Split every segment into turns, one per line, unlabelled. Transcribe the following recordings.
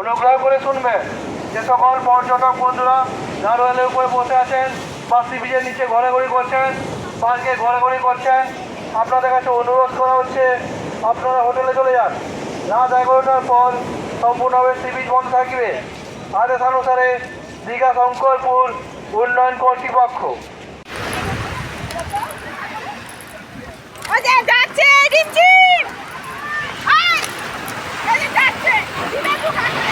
অনুগ্রহ করে শুনবেন যে সকল পর্যটক বন্ধুরা নারোয়ালের উপরে বসে আছেন, বা সি বিচের নিচে ঘোরাঘুরি করছেন, পার্কে ঘোরাঘুরি করছেন, আপনাদের কাছে অনুরোধ করা হচ্ছে, আপনারা হোটেলে চলে যান। রাত এগারোটার পর সম্পূর্ণভাবে সি বিচ বন্ধ থাকবে। আদেশ অনুসারে দীঘা শঙ্করপুর উন্নয়ন কর্তৃপক্ষ।
যাচ্ছে দিচ্ছি আয় ওদের যাচ্ছে দিদা তো কাছে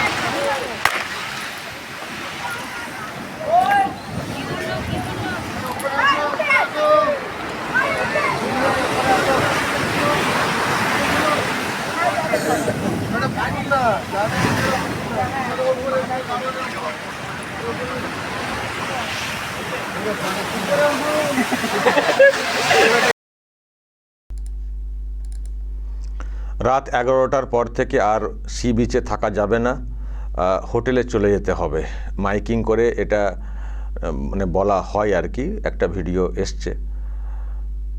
রাত এগারোটার পর থেকে আর সি বিচে থাকা যাবে না। হোটেলে চলে যেতে হবে। মাইকিং করে এটা মানে বলা হয় আর কি, একটা ভিডিও এসছে।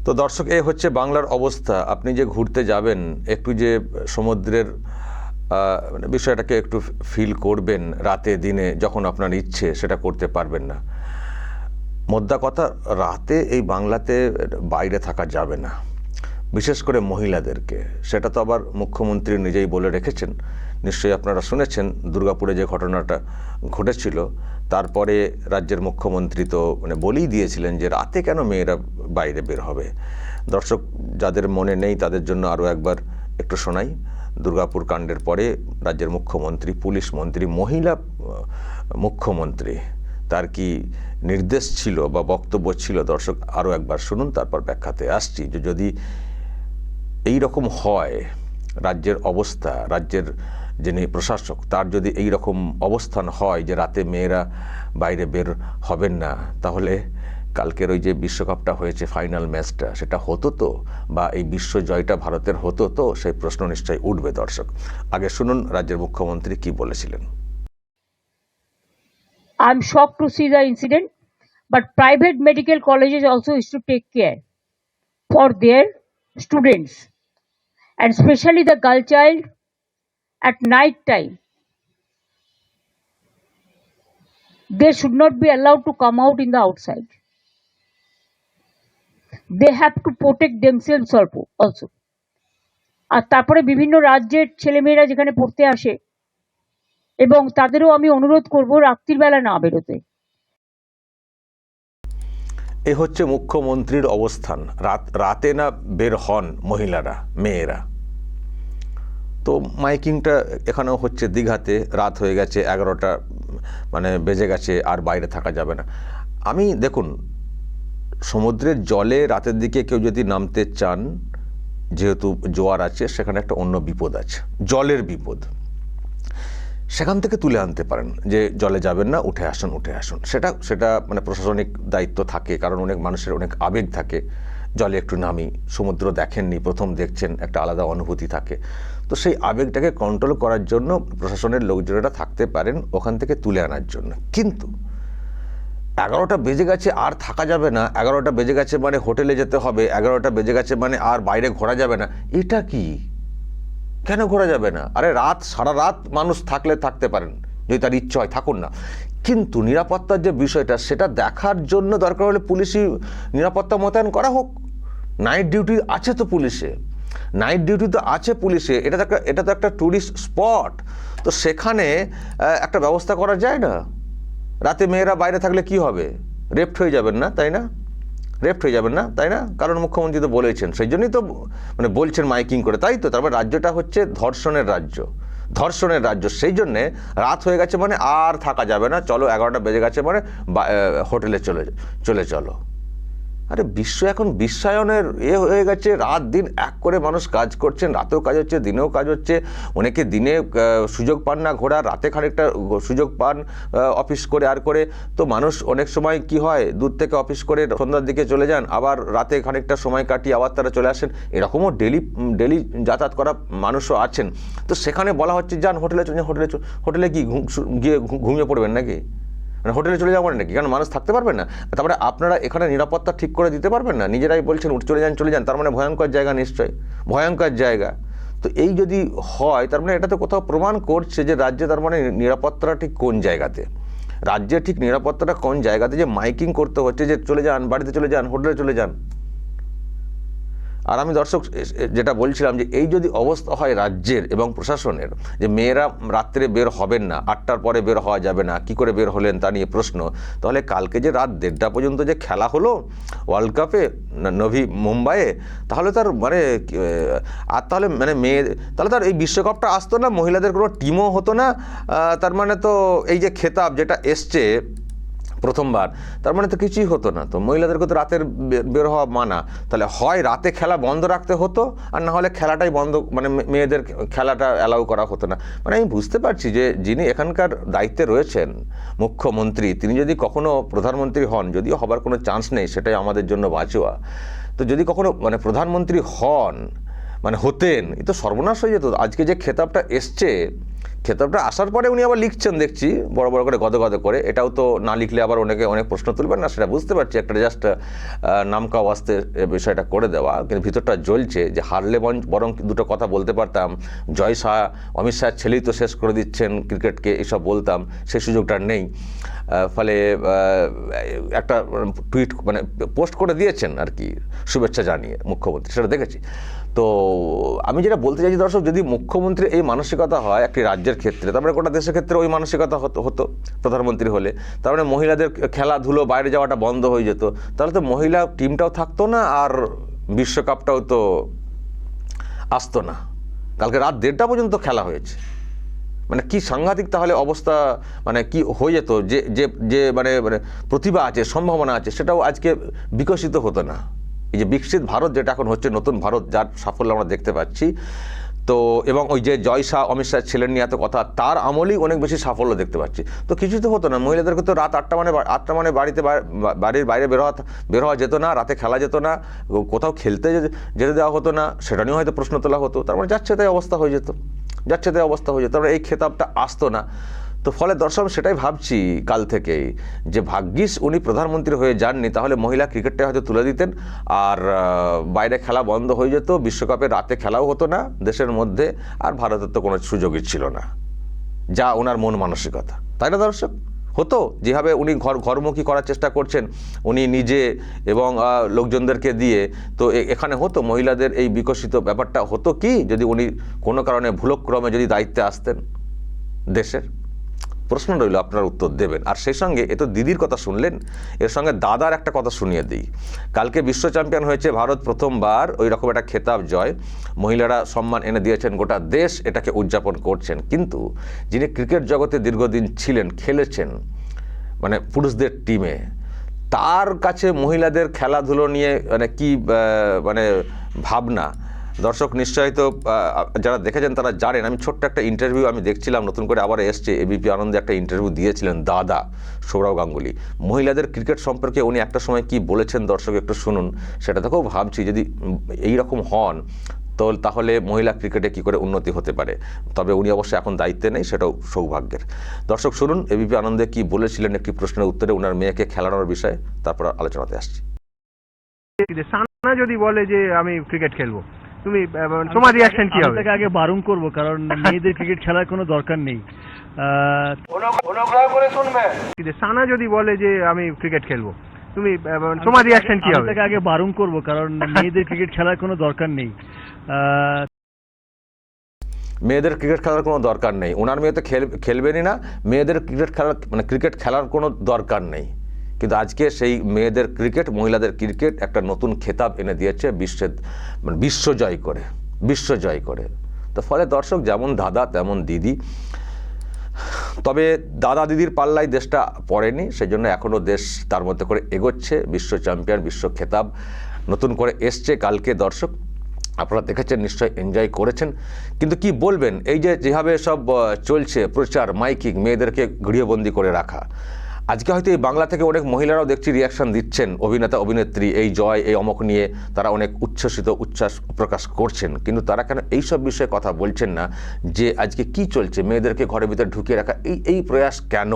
তো দর্শক, এ হচ্ছে বাংলার অবস্থা। আপনি যে ঘুরতে যাবেন, একটু যে সমুদ্রের মানে বিষয়টাকে একটু ফিল করবেন রাতে, দিনে, যখন আপনার ইচ্ছে, সেটা করতে পারবেন না। মোদ্দা কথা, রাতে এই বাংলাতে বাইরে থাকা যাবে না। বিশেষ করে মহিলাদেরকে। সেটা তো আবার মুখ্যমন্ত্রী নিজেই বলে রেখেছেন। নিশ্চয়ই আপনারা শুনেছেন দুর্গাপুরে যে ঘটনাটা ঘটেছিল। তারপরে রাজ্যের মুখ্যমন্ত্রী তো মানে বলেই দিয়েছিলেন যে রাতে কেন মেয়েরা বাইরে বের হবে। দর্শক, যাদের মনে নেই তাদের জন্য আরও একবার একটু শোনাই। দুর্গাপুর কাণ্ডের পরে রাজ্যের মুখ্যমন্ত্রী, পুলিশ মন্ত্রী, মহিলা মুখ্যমন্ত্রী, তার কি নির্দেশ ছিল বা বক্তব্য ছিল? দর্শক, আরও একবার শুনুন, তারপর ব্যাখ্যাতে আসছি যে যদি এই রকম হয়, রাজ্যের অবস্থা, রাজ্যের যিনি প্রশাসক, তার যদি এই রকম অবস্থান হয় যে রাতে মেয়েরা বাইরে বের হবেন না, তাহলে কালকের ওই যে বিশ্বকাপটা হয়েছে, ফাইনাল ম্যাচটা, সেটা হতো তো? বা এই বিশ্ব জয়টা ভারতের হতো তো? সেই প্রশ্ন নিশ্চয়ই উঠবে, দর্শক। আগে শুনুন রাজ্যের মুখ্যমন্ত্রী কি বলেছিলেন।
I am shock to see the incident but private medical colleges also is to take care for their students, and especially the girl child at night time. They should not be allowed to come out in the outside. They have to protect themselves also. আর তারপরে বিভিন্ন রাজ্যের ছেলেমেয়েরা যেখানে পড়তে আসে এবং তাদেরও আমি অনুরোধ করব রাত্রিবেলা না বেরোতে
এ হচ্ছে মুখ্যমন্ত্রীর অবস্থান রাত রাতে না বের হন মহিলারা মেয়েরা তো মাইকিংটা এখানেও হচ্ছে দীঘাতে, রাত হয়ে গেছে, এগারোটা মানে বেজে গেছে, আর বাইরে থাকা যাবে না। আমি, দেখুন, সমুদ্রের জলে রাতের দিকে কেউ যদি নামতে চান, যেহেতু জোয়ার আছে, সেখানে একটা অন্য বিপদ আছে, জলের বিপদ। সেখান থেকে তুলে আনতে পারেন যে জলে যাবেন না, উঠে আসুন উঠে আসুন। সেটা সেটা মানে প্রশাসনিক দায়িত্ব থাকে, কারণ অনেক মানুষের অনেক আবেগ থাকে। জলে একটু নামি, সমুদ্র দেখেননি, প্রথম দেখছেন একটা আলাদা অনুভূতি থাকে। তো সেই আবেগটাকে কন্ট্রোল করার জন্য প্রশাসনের লোকজনেরা থাকতে পারেন ওখান থেকে তুলে আনার জন্য। কিন্তু এগারোটা বেজে গেছে, আর থাকা যাবে না। এগারোটা বেজে গেছে মানে হোটেলে যেতে হবে, এগারোটা বেজে গেছে মানে আর বাইরে ঘোরা যাবে না। এটা কি? কেন ঘোরা যাবে না? আরে রাত, সারা রাত মানুষ থাকলে থাকতে পারেন, যদি তার ইচ্ছে হয়, থাকুন না। কিন্তু নিরাপত্তার যে বিষয়টা, সেটা দেখার জন্য দরকার হলে পুলিশি নিরাপত্তা মোতায়েন করা হোক। নাইট ডিউটি আছে তো পুলিশে। নাইট ডিউটি তো আছে পুলিশে, এটা তো একটা, এটা তো একটা ট্যুরিস্ট স্পট তো সেখানে একটা ব্যবস্থা করা যায় না? রাতে মেয়েরা বাইরে থাকলে কি হবে? রেপ্ট হয়ে যাবেন না, তাই না? রেপ্ট হয়ে যাবেন না, তাই না? কারণ মুখ্যমন্ত্রী তো বলেছেন, সেই জন্যই তো মানে বলছেন মাইকিং করে, তাই তো? তারপর রাজ্যটা হচ্ছে ধর্ষণের রাজ্য ধর্ষণের রাজ্য। সেই জন্যে রাত হয়ে গেছে মানে আর থাকা যাবে না, চলো এগারোটা বেজে গেছে মানে হোটেলে চলে চলে চলো। আরে বিশ্ব এখন বিশ্বায়নের এ হয়ে গেছে, রাত দিন এক করে মানুষ কাজ করছেন, রাতেও কাজ হচ্ছে, দিনেও কাজ হচ্ছে। অনেকে দিনে সুযোগ পান না ঘোরার রাতে খানিকটা সুযোগ পান অফিস করে আর করে। তো মানুষ অনেক সময় কি হয়, দূর থেকে অফিস করে সন্ধ্যার দিকে চলে যান, আবার রাতে খানিকটা সময় কাটিয়ে আবার তারা চলে আসেন। এরকমও ডেলি ডেলি যাতায়াত করা মানুষও আছেন। তো সেখানে বলা হচ্ছে, যান হোটেলে হোটেলে হোটেলে কি গিয়ে ঘুমিয়ে পড়বেন নাকি? মানে হোটেলে চলে যাবেন নাকি কারণ মানুষ থাকতে পারবে না। তারপরে আপনারা এখানে নিরাপত্তা ঠিক করে দিতে পারবেন না। নিজেরাই বলছেন, উঠে, চলে যান চলে যান। তার মানে ভয়ঙ্কর জায়গা নিশ্চয়ই। ভয়ঙ্কর জায়গা। তো এই যদি হয়, তার মানে এটা তো কোথাও প্রমাণ করছে যে রাজ্যে তার মানে নিরাপত্তাটা ঠিক কোন জায়গাতে? রাজ্যে ঠিক নিরাপত্তাটা কোন জায়গাতে? যে মাইকিং করতে হচ্ছে যে চলে যান, বাড়িতে চলে যান, হোটেলে চলে যান। আর আমি দর্শক যেটা বলছিলাম যে এই যদি অবস্থা হয় রাজ্যের এবং প্রশাসনের, যে মেয়েরা রাত্রে বের হবেন না, আটটার পরে বের হওয়া যাবে না, কি করে বের হলেন তা নিয়ে প্রশ্ন, তাহলে কালকে যে রাত দেড়টা পর্যন্ত যে খেলা হলো ওয়ার্ল্ড কাপে নভি মুম্বাইয়ে, তাহলে তার মানে আর তাহলে মানে মেয়ে, তাহলে তার এই বিশ্বকাপটা আসতো না, মহিলাদের কোনো টিমও হতো না তার মানে তো এই যে খেতাব যেটা এসছে প্রথমবার, তার মানে তো কিছুই হতো না। তো মহিলাদেরকে তো রাতের বের হওয়া মানা। তাহলে হয় রাতে খেলা বন্ধ রাখতে হতো, আর না হলে খেলাটাই বন্ধ মানে মেয়েদের খেলাটা অ্যালাউ করা হতো না। মানে আমি বুঝতে পারছি যে যিনি এখানকার দায়িত্বে রয়েছেন, মুখ্যমন্ত্রী, তিনি যদি কখনো প্রধানমন্ত্রী হন, যদিও হবার কোনো চান্স নেই, সেটাই আমাদের জন্য বাঁচোয়া। তো যদি কখনো মানে প্রধানমন্ত্রী হন মানে হতেন, এ তো সর্বনাশ হয়ে যেত। আজকে যে খেতাবটা এসছে খেতাবটা আসার পরে উনি আবার লিখছেন, দেখছি, বড় বড় করে, গদে গদে করে। এটাও তো না লিখলে আবার অনেকে, অনেক প্রশ্ন তুলবেন না, সেটা বুঝতে পারছি। একটা জাস্ট নামকা ওয়াস্তে বিষয়টা করে দেওয়া, কিন্তু ভিতরটা জ্বলছে যে হারলে বরং- দুটো কথা বলতে পারতাম। জয় শাহ, অমিত শাহ ছেলেই তো শেষ করে দিচ্ছেন, ক্রিকেটকে এসব বলতাম সেই সুযোগটা নেই। ফলে একটা টুইট মানে পোস্ট করে দিয়েছেন আর কি, শুভেচ্ছা জানিয়ে মুখ্যমন্ত্রী, সেটা দেখেছি। তো আমি যেটা বলতে চাইছি দর্শক, যদি মুখ্যমন্ত্রী এই মানসিকতা হয় একটি রাজ্যের ক্ষেত্রে তারপরে গোটা দেশের ক্ষেত্রে ওই মানসিকতা হতো হতো প্রধানমন্ত্রী হলে। তার মানে মহিলাদের খেলাধুলো বাইরে যাওয়াটা বন্ধ হয়ে যেত। তাহলে তো মহিলা টিমটাও থাকতো না আর বিশ্বকাপটাও তো আসতো না। কালকে রাত দেড়টা পর্যন্ত খেলা হয়েছে। মানে কি সাংঘাতিক তাহলে অবস্থা মানে কি হয়ে যেত? যে যে যে মানে মানে প্রতিভা আছে, সম্ভাবনা আছে, সেটাও আজকে বিকশিত হতো না। এই যে বিকশিত ভারত যেটা এখন হচ্ছে নতুন ভারত, যার সাফল্য আমরা দেখতে পাচ্ছি। তো, এবং ওই যে জয় শাহ, অমিত শাহ ছিলেন নিয়ে এত কথা, তার আমলেই অনেক বেশি সাফল্য দেখতে পাচ্ছি। তো কিছু তো হতো না মহিলাদেরকে তো রাত আটটা মানে আটটা মানে বাড়িতে বাড়ির বাইরে বের হওয়া বের হওয়া যেত না, রাতে খেলা যেত না কোথাও খেলতে যেতে দেওয়া হতো না, সেটা নিয়েও হয়তো প্রশ্ন তোলা হতো, তার মানে যাচ্ছে তাই অবস্থা হয়ে যেত। যাচ্ছে তাই অবস্থা হয়ে যেত তারপরে এই খেতাবটা আসতো না। তো ফলে দর্শক সেটাই ভাবছি কাল থেকেই যে ভাগ্যিস উনি প্রধানমন্ত্রী হয়ে যাননি, তাহলে মহিলা ক্রিকেটটা হয়তো তুলে দিতেন। আর বাইরে খেলা বন্ধ হয়ে যেত, বিশ্বকাপে রাতে খেলাও হতো না দেশের মধ্যে, আর ভারতের তো কোনো সুযোগই ছিল না। যা ওনার মন মানসিকতা। তাই না দর্শক? হতো? যেভাবে উনি ঘর, ঘরমুখী করার চেষ্টা করছেন, উনি নিজে এবং লোকজনদেরকে দিয়ে, তো এখানে হতো? মহিলাদের এই বিকশিত ব্যাপারটা হতো কি? যদি উনি কোনো কারণে ভুলক্রমে যদি দায়িত্বে আসতেন দেশের? প্রশ্ন রইল, আপনার উত্তর দেবেন। আর সেই সঙ্গে এ তো দিদির কথা শুনলেন, এর সঙ্গে দাদার একটা কথা শুনিয়ে দিই। কালকে বিশ্ব চ্যাম্পিয়ন হয়েছে ভারত প্রথমবার, ওই রকম একটা খেতাব জয়। মহিলারা সম্মান এনে দিয়েছেন গোটা দেশ, এটাকে উদযাপন করছেন। কিন্তু যিনি ক্রিকেট জগতে দীর্ঘদিন ছিলেন, খেলেছেন মানে পুরুষদের টিমে, তার কাছে মহিলাদের খেলাধুলো নিয়ে মানে কি মানে ভাবনা? দর্শক, নিশ্চয়ই তো যারা দেখেছেন তারা জানেন, আমি ছোট্ট একটা ইন্টারভিউ আমি দেখছিলাম, নতুন করে আবার এসছে এবিপি আনন্দে একটা ইন্টারভিউ দিয়েছিলেন দাদা সৌরভ গাঙ্গুলি। মহিলাদের ক্রিকেট সম্পর্কে উনি একটা সময় কি বলেছেন দর্শক, একটু শুনুন। সেটা থেকেও ভাবছি, যদি এই রকম হন, তো তাহলে মহিলা ক্রিকেটে কি করে উন্নতি হতে পারে? তবে উনি অবশ্যই এখন দায়িত্বে নেই, সেটাও সৌভাগ্যের। দর্শক, শুনুন এবিপি আনন্দে কি বলেছিলেন, একটি প্রশ্নের উত্তরে ওনার মেয়েকে খেলানোর বিষয়ে, তারপর আলোচনাতে আসছি।
সানা যদি বলে যে আমি ক্রিকেট খেলব তুমি তোমার রিয়াকশন কি হবে?
আগে বারণ করব কারণ মেয়েদের ক্রিকেট খেলার কোনো দরকার নেই।
অনুগ্রহ করে
সানা যদি বলে যে আমি ক্রিকেট খেলব তুমি তোমার রিয়াকশন কি হবে?
আগে বারণ করব কারণ মেয়েদের ক্রিকেট খেলার কোনো দরকার নেই।
মেয়েদের ক্রিকেট খেলার কোনো দরকার নেই। ওনার মেয়ে তো খেল খেলবেনই না। মেয়েদের ক্রিকেট খেলার মানে ক্রিকেট খেলার কোনো দরকার নেই। কিন্তু আজকে সেই মেয়েদের ক্রিকেট, মহিলাদের ক্রিকেট একটা নতুন খেতাব এনে দিয়েছে বিশ্বের মানে বিশ্ব জয় করে, বিশ্ব জয় করে। তো ফলে দর্শক যেমন দাদা, তেমন দিদি। তবে দাদা দিদির পাল্লায় দেশটা পড়েনি সেই জন্য এখনও দেশ তার মধ্যে করে এগোচ্ছে, বিশ্ব চ্যাম্পিয়ন, বিশ্ব খেতাব নতুন করে এসছে কালকে দর্শক। আপনারা দেখেছেন নিশ্চয়ই এনজয় করেছেন। কিন্তু কি বলবেন, এই যে যেভাবে সব চলছে প্রচার, মাইকিং, মেয়েদেরকে গৃহবন্দী করে রাখা আজকে হয়তো এই বাংলা থেকে অনেক মহিলারাও দেখছি রিয়াকশন দিচ্ছেন, অভিনেতা, অভিনেত্রী, এই জয়, এই অমক নিয়ে তারা অনেক উচ্ছ্বসিত উচ্ছ্বাস প্রকাশ করছেন। কিন্তু তারা কেন এই সব বিষয়ে কথা বলছেন না? যে আজকে কি চলছে? মেয়েদেরকে ঘরের ভিতরে ঢুকিয়ে রাখা, এই এই প্রয়াস কেন?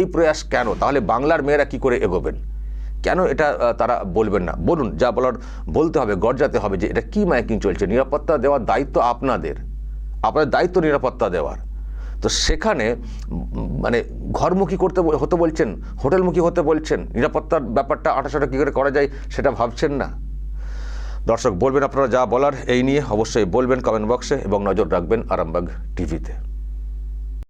এই প্রয়াস কেন? তাহলে বাংলার মেয়েরা কি করে এগোবেন? কেন এটা তারা বলবেন না? বলুন, যা বলার, বলতে হবে, গর্জাতে হবে যে এটা কি মাইকিং চলছে? নিরাপত্তা দেওয়ার দায়িত্ব আপনাদের। আপনাদের দায়িত্ব নিরাপত্তা দেওয়ার। তো সেখানে মানে ঘরমুখী করতে হতে বলছেন, হোটেলমুখী হতে বলছেন, নিরাপত্তার ব্যাপারটা আটাশোটা কী করে করা যায় সেটা ভাবছেন না। দর্শক, বলবেন আপনারা যা বলার, এই নিয়ে অবশ্যই বলবেন কমেন্ট বক্সে এবং নজর রাখবেন আরামবাগ টিভিতে।